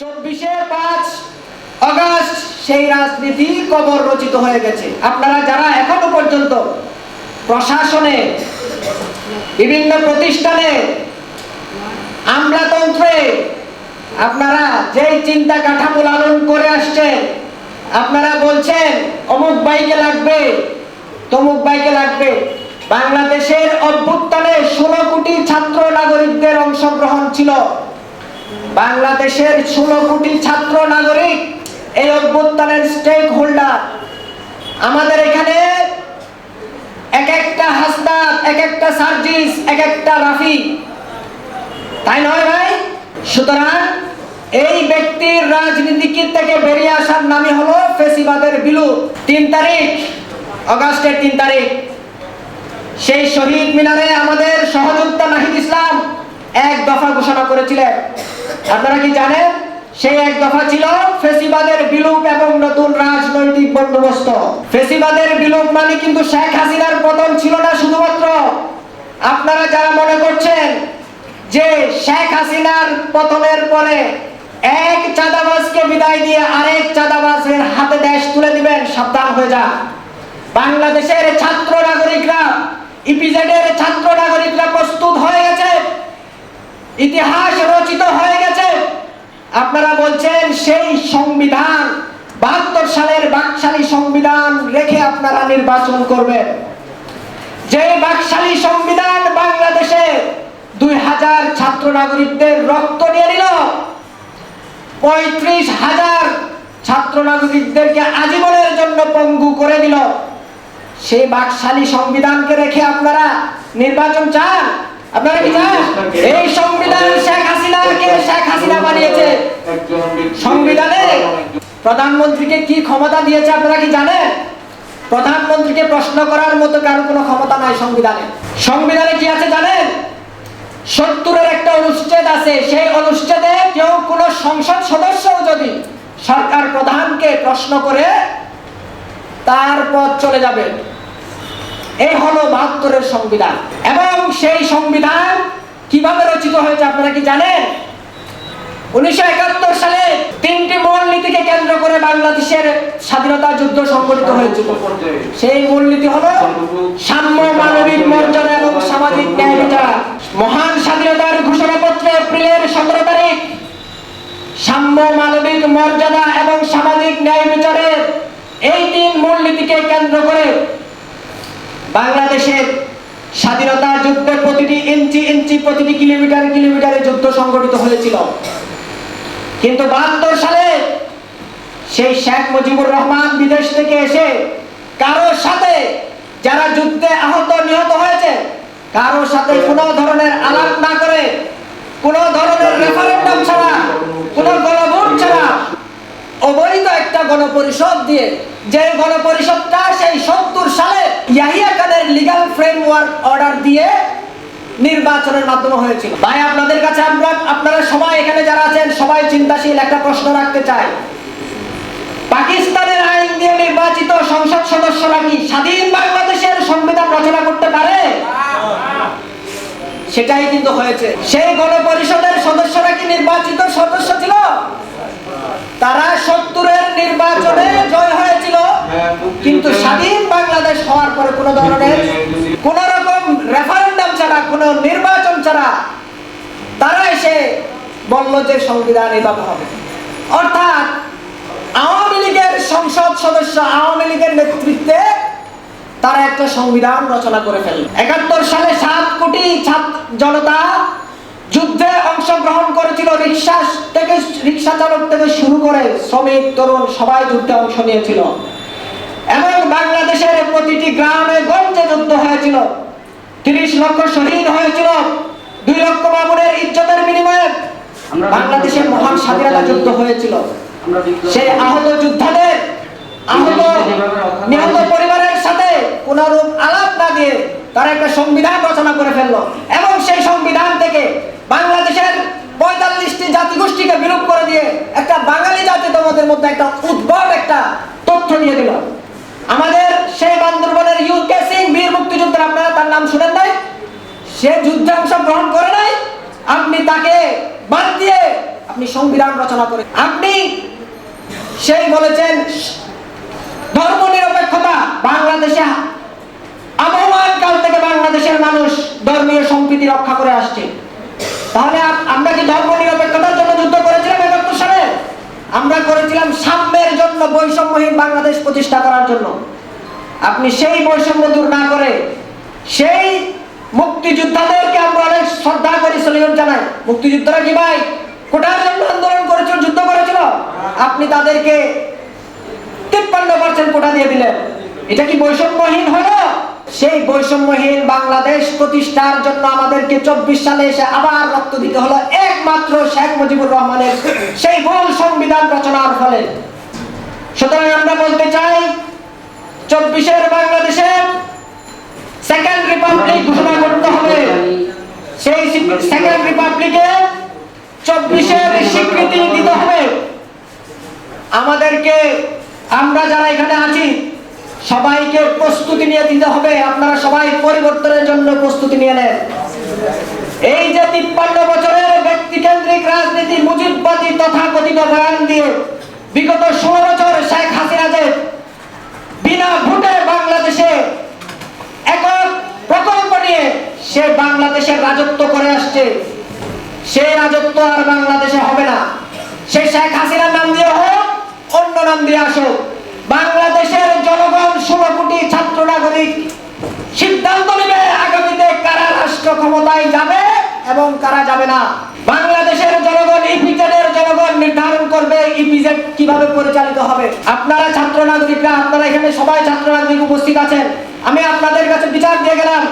চব্বিশে পাঁচ অগাস্ট সেই রাজনীতি রচিত হয়ে গেছে। আপনারা যারা এখনও পর্যন্ত প্রশাসনে, বিভিন্ন প্রতিষ্ঠানে আপনারা যেই চিন্তা কাঠামো লালন করে আসছেন, আপনারা বলছেন, অমুক বাইকে লাগবে, তমুক বাইকে লাগবে। বাংলাদেশের অভ্যুত্থানে ষোলো কোটি ছাত্র নাগরিকদের অংশগ্রহণ ছিল। বাংলাদেশের ষোলো কোটি ছাত্র নাগরিক এই অভ্যুত্থানের স্টেক হোল্ডার আমাদের এখানে এক একটা হাসনাত, এক একটা সার্জিস, এক একটা রাফি। তাই নয় ভাই? সুতরাং এই ব্যক্তির রাজনীতি থেকে বেরিয়ে আসার নামই হলো ফেসিবাদের বিলু। তিন তারিখ, অগাস্টের তিন তারিখ। সেই শহীদ মিনারে আমাদের সহযোদ্ধা নাহিদ ইসলাম এক দফা ঘোষণা করেছিলেন। আপনারা কি জানেন? সেই এক দফা ছিল ফেসিবাদের বিলুপ এবং নতুন রাজনৈতিক বন্দোবস্ত। ফেসিবাদের বিলুপ মানে কিন্তু শেখ হাসিনার পতন ছিল না শুধুমাত্র। আপনারা যারা মনে করছেন যে শেখ হাসিনার পতনের পরে এক চাঁদাবাজকে বিদায় দিয়ে আরেক চাঁদাবাজের হাতে দেশ তুলে দিবেন, সাবধান হয়ে যান। বাংলাদেশের ছাত্র নাগরিকরা, ইপিজেডের ছাত্র নাগরিকরা প্রস্তুত হয়ে গেছে। ইতিহাস রচিত হয়ে গেছে। আপনারা বলছেন সেই সংবিধান, বাহাত্তর সালের বাকশালী সংবিধান রেখে আপনারা নির্বাচন করবেন। যে বাকশালী সংবিধান বাংলাদেশে দুই হাজার ছাত্র নাগরিকদের রক্ত নিয়ে নিল পঁয়ত্রিশ হাজার ছাত্র নাগরিকদেরকে আজীবনের জন্য পঙ্গু করে দিল। সেই বাকশালী সংবিধানকে রেখে আপনারা নির্বাচন চান। আপনারা কি চান এই সংবিধান শেখ হাসিনাকে শেখ হাসিনা বানিয়েছে? সংবিধানে প্রধানমন্ত্রীকে কি ক্ষমতা দিয়েছে আপনারা কি জানেন? প্রধানমন্ত্রীকে প্রশ্ন করার মতো কারও কোনো ক্ষমতা নাই সংবিধানে। সংবিধানে কি আছে জানেন? সত্তরের একটা অনুচ্ছেদ আছে। সেই অনুচ্ছেদে কেউ কোন সংসদ সদস্য যদি সরকার প্রধানকে প্রশ্ন করে, তার পথ চলে যাবে। এই হলো বাহাত্তরের সংবিধান। এবং সেই সংবিধান কীভাবে রচিত হয়েছে আপনারা কি জানেন? উনিশশো একাত্তর সালে তিনটি কেন্দ্র করে বাংলাদেশের স্বাধীনতা যুদ্ধ সংগঠিত হয়েছিল সেই হলো সাম্য মানবিক মর্যাদা এবং সামাজিক ন্যায় বিচার। মহান স্বাধীনতার ঘোষণাপত্রে এপ্রিলের সতেরো তারিখ সাম্য মানবিক মর্যাদা এবং সামাজিক ন্যায় বিচারের এই তিন মূলনীতিকে কেন্দ্র করে বাংলাদেশের স্বাধীনতা যুদ্ধের প্রতিটি ইঞ্চি ইঞ্চি, প্রতিটি কিলোমিটার কিলোমিটারে যুদ্ধ সংগঠিত হয়েছিল। কিন্তু বাহাত্তর সালে সেই শেখ মুজিবুর রহমান বিদেশ থেকে এসে কারোর সাথে যারা যুদ্ধে আহত নিহত হয়েছে, কারোর সাথে কোনো ধরনের আলাপ না করে, কোনো ধরনের রেফারেন্ডাম ছাড়া, কোনো গণভোট ছাড়া অবৈধ একটা গণপরিষদ দিয়ে যে গণপরিষদটা সেই সত্তর সালে ইয়াহিয়া খানের লিগাল ফ্রেমওয়ার্ক অর্ডার দিয়ে নির্বাচনের মাধ্যমে হয়েছিল। ভাই, আপনাদের কাছে আমরা, আপনারা সবাই এখানে যারা আছেন, সবাই চিন্তাশীল একটা প্রশ্ন রাখতে চাই। পাকিস্তানের আইন দিয়ে নির্বাচিত সংসদ সদস্যরা কি স্বাধীন বাংলাদেশের সংবিধান রচনা করতে পারে? সেটাই কিন্তু হয়েছে। সেই গণপরিষদের সদস্যরা কি নির্বাচিত সদস্য ছিল? তারা সত্তরের নির্বাচনে জয় হয়েছিল কিন্তু স্বাধীন পরে কোনো ধরনের কোন রকম রেফারেন্ডাম ছাড়া, কোনো নির্বাচন ছাড়া তারা এসে বলল যে সংবিধান এভাবে হবে। অর্থাৎ আওয়ামী লীগের সংসদ সদস্য, আওয়ামী লীগের নেতৃত্বে তারা একটা সংবিধান রচনা করে ফেলল। একাত্তর সালে সাত কোটি জনতা যুদ্ধে অংশগ্রহণ করেছিল। রিক্সা থেকে, রিক্সা চালক থেকে শুরু করে শ্রমিক, তরুণ সবাই যুদ্ধে অংশ নিয়েছিল। এবং বাংলাদেশের প্রতিটি গ্রামে গঞ্জে যুদ্ধ হয়েছিল। তিরিশ লক্ষ শহীদ হয়েছিল। দুই লক্ষ বাবুরের ইজ্জতের বিনিময়ে বাংলাদেশের মহান স্বাধীনতা যুদ্ধ হয়েছিল। সেই আহত যোদ্ধাদের আহত নিহত পরিবারের সাথে কোন রূপ আলাপ না দিয়ে তারা একটা সংবিধান রচনা করে ফেলল। এবং সেই সংবিধান থেকে বাংলাদেশের পঁয়তাল্লিশটি জাতিগোষ্ঠীকে বিলোপ করে দিয়ে একটা বাঙালি জাতিতমদের মধ্যে একটা উদ্ভব একটা তথ্য দিয়ে দিল। আমাদের সেই বান্দরবনের ইউকে সিং বীর মুক্তিযুদ্ধের আপনারা তার নাম শুনেন নাই? সে যুদ্ধে অংশগ্রহণ করে নাই। আপনি তাকে বাদ দিয়ে আপনি সংবিধান রচনা করে আপনি সেই বলেছেন ধর্ম নিরপেক্ষতা বাংলাদেশে আবহমান কাল থেকে বাংলাদেশের মানুষ ধর্মীয় সম্প্রীতি রক্ষা করে আসছে। তাহলে আমরা কি ধর্ম নিরপেক্ষতার জন্য যুদ্ধ করেছিলাম একাত্তর সালে আমরা করেছিলাম জন্য বৈষম্যহীন বাংলাদেশ প্রতিষ্ঠা করার জন্য। আপনি সেই বৈষম্য দূর না করে সেই মুক্তিযোদ্ধাদেরকে আমরা অনেক শ্রদ্ধা করি সলিয়ন জানাই। মুক্তিযোদ্ধারা কি ভাই কোটার জন্য আন্দোলন করেছিল, যুদ্ধ করেছিল? আপনি তাদেরকে তিপ্পান্ন পার্সেন্ট কোটা দিয়ে দিলেন। এটা কি বৈষম্যহীন হলো? সেই বৈষম্যহীন বাংলাদেশ প্রতিষ্ঠার জন্য আমাদেরকে চব্বিশ সালে এসে আবার রক্ত দিতে হলো, একমাত্র শেখ মুজিবুর রহমানের সেই ভুল সংবিধান রচনার ফলে। সুতরাং আমরা বলতে চাই, চব্বিশের বাংলাদেশে সেকেন্ড রিপাবলিক ঘোষণা করতে হবে। সেই সেকেন্ড রিপাবলিকে চব্বিশের স্বীকৃতি দিতে হবে। আমাদেরকে, আমরা যারা এখানে আছি, সবাইকে প্রস্তুতি নিয়ে দিতে হবে। আপনারা সবাই পরিবর্তনের জন্য প্রস্তুতি নিয়ে নেন। এই যে তিপ্পান্ন বছরের ব্যক্তিকেন্দ্রিক রাজনীতি মুজিববাদী তথাকথিত বয়ান দিয়ে বিগত ষোলো বছর শেখ হাসিনা যে বিনা ভোটে বাংলাদেশে একক প্রকল্প নিয়ে সে বাংলাদেশের রাজত্ব করে আসছে, সে রাজত্ব আর বাংলাদেশে হবে না। সে শেখ হাসিনার নাম দিয়ে হোক, অন্য নাম দিয়ে আসুক। বাংলাদেশের জনগণ ষোলো কোটি ছাত্র নাগরিক সিদ্ধান্ত নেবে আগামীতে কারা রাষ্ট্র ক্ষমতায় যাবে এবং কারা যাবে না। করবে, ইপিজেড কীভাবে পরিচালিত হবে? আপনারা ছাত্র নাগরিকরা আপনারা এখানে সবাই ছাত্র নাগরিক উপস্থিত আছেন। আমি আপনাদের কাছে বিচার দিয়ে গেলাম।